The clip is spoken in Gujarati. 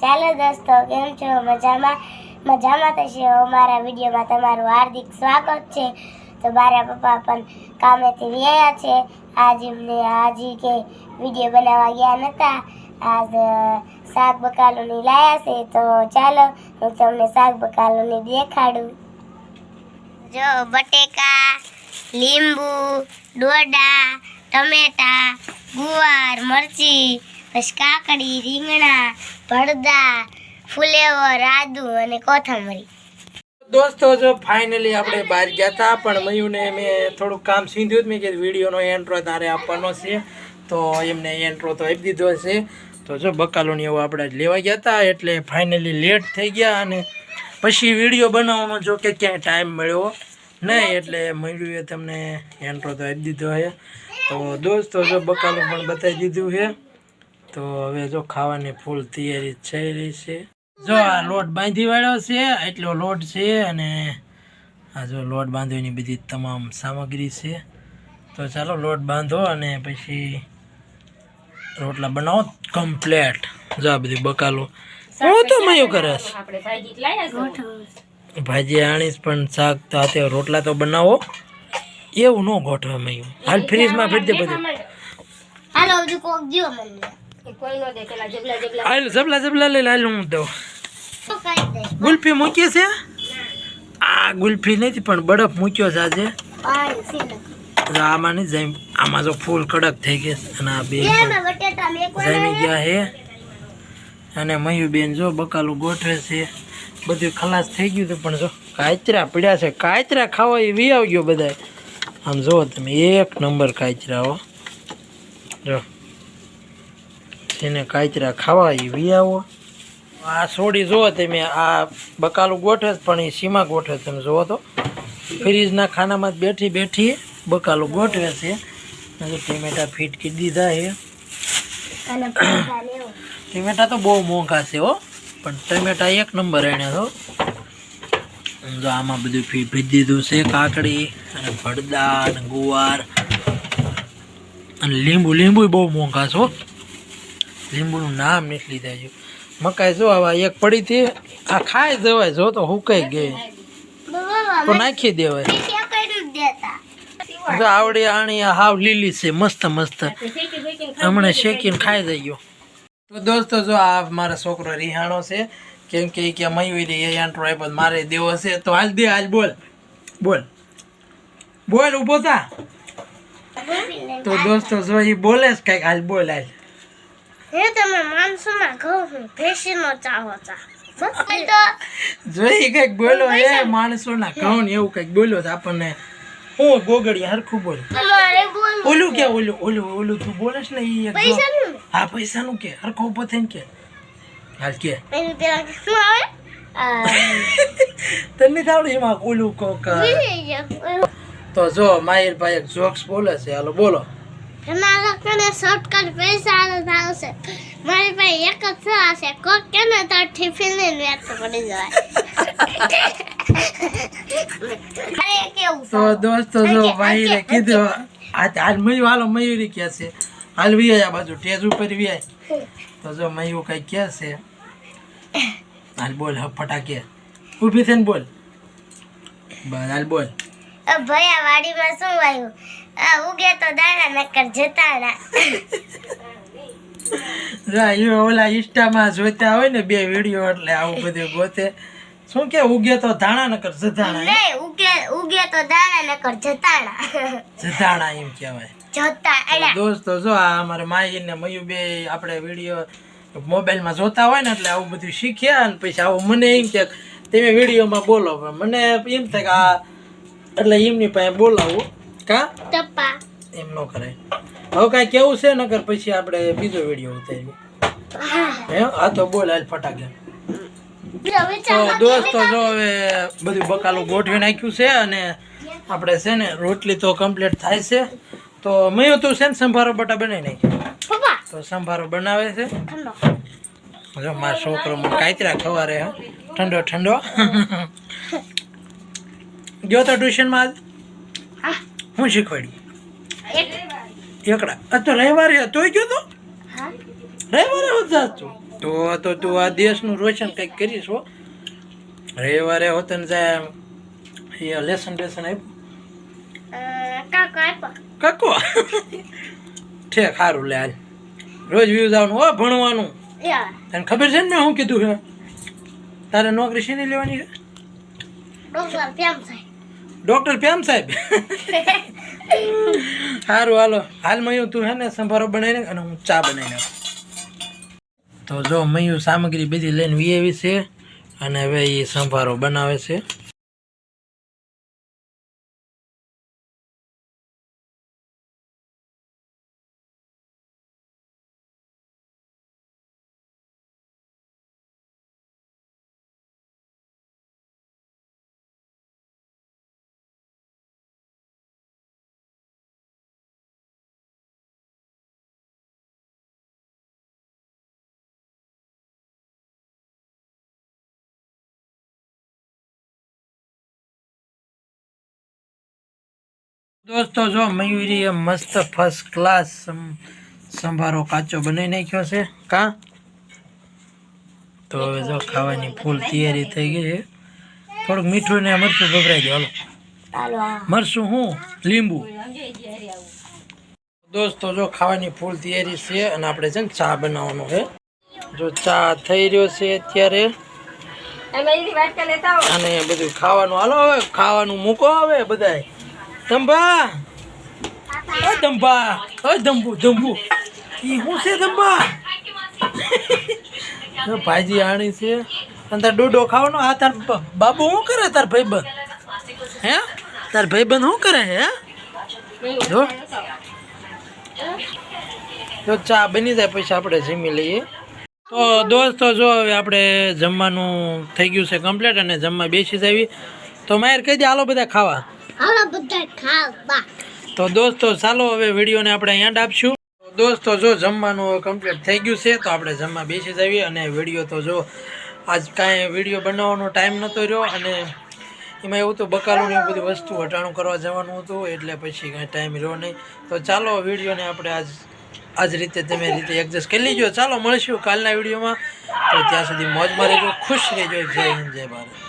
ચાલો દોસ્તો, કેમ છો? મજામાં? મજામાં થશે અમારા વિડીયોમાં તમારું હાર્દિક સ્વાગત છે. તો મારા પપ્પા પણ કામેથી વ્યાયા છે. આજ એમને હાજી કે વીડિયો બનાવવા ગયા નહોતા આજ શાક બકાલોની લાયા છે. તો ચાલો, હું તમને શાક બકાલોની દેખાડું. જો, બટેકા, લીંબુ, ડોડા, ટમેટા, ગુવાર, મરચી પછી કાકડી, રીંગણા, ભરદા ફુલેવર આદુ અને કોથમરી. દોસ્તો, જો ફાઇનલી આપણે બહાર ગયા હતા પણ મયુને મેં થોડુંક કામ સીધ્યું જ મેં કે વિડીયોનો એન્ટ્રો તારે આપવાનો છે. તો એમને એન્ટ્રો તો આપી દીધો છે. તો જો બકાલોની એવું આપણે લેવા ગયા હતા એટલે ફાઇનલી લેટ થઈ ગયા અને પછી વીડિયો બનાવવાનો જો કે ક્યાંય ટાઈમ મળ્યો નહીં, એટલે મયુએ તમને એન્ટ્રો તો આપી દીધો છે. તો દોસ્તો, જો બકાલો પણ બતાવી દીધું છે. તો હવે જો ખાવાની ફૂલ તૈયારી થઈ રહી છે. જો આ લોટ બાંધી વાળ્યો છે એટલો લોટ છે અને આ જો લોટ બાંધવાની બધી તમામ સામગ્રી છે. તો ચાલો લોટ બાંધો અને પછી રોટલા બનાવો કમ્પ્લેટ જો આ બધું બકાલો. હું તો મયું કરે છે? ભાજી આણીશ પણ શાક તો હાથે રોટલા તો બનાવો. એવું ન ગોઠવે મયું. હાલ ફ્રીજમાં ફેર દે બધું. હાલો કોક જીવો મને. હાલ જબલા જબલા લઈ હાલ હું દઉં ગુલ્ફી મૂકી છે આ ગુલ્ફી નથી પણ બરફ મૂક્યો છે આજે આમાં નહીં જાય આમાં જો ફૂલ કડક થઈ ગઈ છે અને આ બે જમી જામી ગયા હે અને મયુબેન જો બકાલું ગોઠવે છે બધું ખલાસ થઈ ગયું હતું પણ જો કાચરા પીડ્યા છે કાચરા ખાવા એ વી ગયો બધા આમ જુઓ તમે એક નંબર કાચરા હો જો એને કાચરા ખાવા એ વી આવો. આ સોડી જુઓ તમે આ બકાલું ગોઠે પણ એ સીમા ગોઠવે છે તમે જુઓ તો. ફ્રીજના ખાનામાં બેઠી બેઠી બકાલું ગોઠવે છે. ટમેટા ફીટ કરી દીધા છે. ટમેટા તો બહુ મોંઘા છે હો. પણ ટમેટા એક નંબર એને તો જો આમાં બધું ફી ભરી દીધું છે કાકડી અને ભડદા અને ગુવાર. અને લીંબુ લીંબુ બહુ મોંઘા છે હો. લીંબુનું નામ નથી લીધા છે. મકાઈ જો આવા એક પડી હતી. આ ખાઈ જવાય, જો તો હુકાઈ ગઈ. તો નાખી દેવાય. જો આવડી આણી હાવ લીલી છે, મસ્ત મસ્ત. હમણાં શેકીને ખાઈ જઈયો. તો દોસ્તો, જો આ મારો છોકરો રિહાણો છે. કેમ કે કે મયુરી એ આંટો આપ્યો મારે દેવો છે. તો હાલ દે હાલ બોલ. બોલ. બોલ, ઊભો થા. તો દોસ્તો, જો એ બોલે જ કંઈક હાલ બોલ હાલ હે તમે માનસો ના ઘઉં હું નો ચાહો ચા જોઈ કંઈક બોલો એ માણસો ના ઘઉં ને એવું કંઈક બોલ્યો તો આપણને હું ગોગડી હરખું બોલ ઓલું કે ઓલું ઓલું ઓલું તું બોલે ને ઈ એક જો. પૈસા નું? પૈસાનું કે હરખો ઊભો થઈને કે. હાલ કે. એની પેલા શું આવે? આ તને આવડે એમાં ઓલું કોક તો જો માહિરભાઈ એક જોક્સ બોલે છે. હાલો બોલો. તમારા લોકોને શોર્ટકટ પૈસા આવશે. મારી પાસે એક જ છે કોક કે ને તો ટિફિન લઈને વ્યસ્ત પડી જવાય. તો દોસ્તો જો માહિરે કીધું આ હાલ મયુ હાલો મયુરી કે છે. હાલ વી આ બાજુ ટેજ ઉપર વિયાય. તો જો મયુ કઈ કે છે હાલ બોલ હ ફટાકે. ઊભી થઈને બોલ. બસ હાલ બોલ. અ ભયા વાડીમાં શું આવ્યું? ઉગે તો દાણા નકર જતાણા એ ઓલા ઇન્સ્ટામાં જોતા હોય ને બે વીડિયો એટલે આવું બધું ગોતે. શું કે ઉગે તો ધાણા નકર જતાણા ઉગે ઉગે તો દાણા નકર જતાણા જતાણા એમ કહેવાય. જતાણા દોસ્તો જો આ અમારે માહી ને મયુ બે આપણે વીડિયો મોબાઈલમાં જોતા હોય ને એટલે આવું બધું શીખ્યા અને પછી આવું મને એમ કે તમે વિડીયોમાં બોલો. મને એમ થાય કે આ એટલે એમની પાસે બોલાવું. કા? ટપ્પા. એમ ન કરાય. હવે કાંઈ કેવું છે? નગર પછી આપણે બીજો વીડિયો ઉતારીએ. હે. આ તો બોલ હાલ ફટાકે. તો દોસ્તો જો હવે બધું બકાલું ગોઠવી નાખ્યું છે અને આપણે છે ને રોટલી તો કમ્પ્લીટ થાય છે. તો મયું તું છે ને સંભારો બટા બનાવી નાખ્યો. તો સંભારો બનાવે છે. જો મારો છોકરો મને કાતરા ખવારે હા. ઠંડો ઠંડો. ગયો તો ટ્યુશનમાં આજ હા શીખવાડ્યું એકડા. આ તો રવિવારે તોય ગયો તો? રવિવારે હોત જાત તું તો તો આ દેશનું રોશન કંઈક કરીશ હો. રવિવારે હોતન જાય એ લેસન લેસન આપ્યું. કાકો ઠેક સારું લે હાલ. રોજ વ્યૂઝ આવવાનું હો, ભણવાનું. તને ખબર છે ને મેં શું કીધું છે? તારે નોકરી શેની લેવાની છે? ડોક્ટર પ્યામ સાહેબ. સારું હાલો. હાલ મયું તું હે ને સંભારો બનાવી નાખ અને હું ચા બનાવી નાખ. તો જો મયું સામગ્રી બધી લઈને વી છે અને હવે એ સંભારો બનાવે છે. દોસ્તો જો મયુરીએ મસ્ત ફર્સ્ટ ક્લાસ સંભારો કાચો બનાવી નાખ્યો છે. કા? તો હવે જો ખાવાની ફૂલ તૈયારી થઈ ગઈ છે. થોડુંક મીઠું ને મરચું ગભરાઈ દો હાલો. મરચું હું? લીંબુ. દોસ્તો જો ખાવાની ફૂલ તૈયારી છે અને આપણે છે ને ચા બનાવવાનો છે. જો ચા થઈ રહ્યો છે અત્યારે. અને બધું ખાવાનું હાલો હવે ખાવાનું મૂકો હવે બધાય. ધંભા ઓ ધંભા ઓ ધંભુ ધંભુ ઈ શું છે ધંભા જો ભાજી આણી છે. અને તાર ડોડો ખાવાનો, આ તાર બાબુ શું કરે તાર ભાઈબંધ? હે? તાર ભાઈબંધ શું કરે હે? જો. જો ચા બની જાય પછી આપણે જમી લઈએ. તો દોસ્તો, જો હવે આપણે જમવાનું થઈ ગયું છે કમ્પ્લીટ અને જમવા બેસી જાવી. તો માયર કહી દે, હાલો બધા ખાવા. હાલો બધા ખાવા તો દોસ્તો, ચાલો હવે વિડીયોને આપણે એન્ડ આપશું. દોસ્તો, જો જમવાનું કમ્પ્લીટ થઈ ગયું છે, તો આપણે જમવા બેસી જઈએ અને વીડિયો તો જો, આજ કાંઈ વીડિયો બનાવવાનો ટાઈમ નહોતો રહ્યો અને એમાં એવું તો બકાલું એવું બધી વસ્તુ હટાણું કરવા જવાનું હતું, એટલે પછી કાંઈ ટાઈમ રહ્યો નહીં. તો ચાલો વિડીયોને આપણે આજ આજ રીતે તમે રીતે એડજસ્ટ કરી લીજો. ચાલો મળીશું કાલના વિડીયોમાં. તો ત્યાં સુધી મોજમાં રહેજો, ખુશ રહેજો. જય હિન્દ, જય ભારત.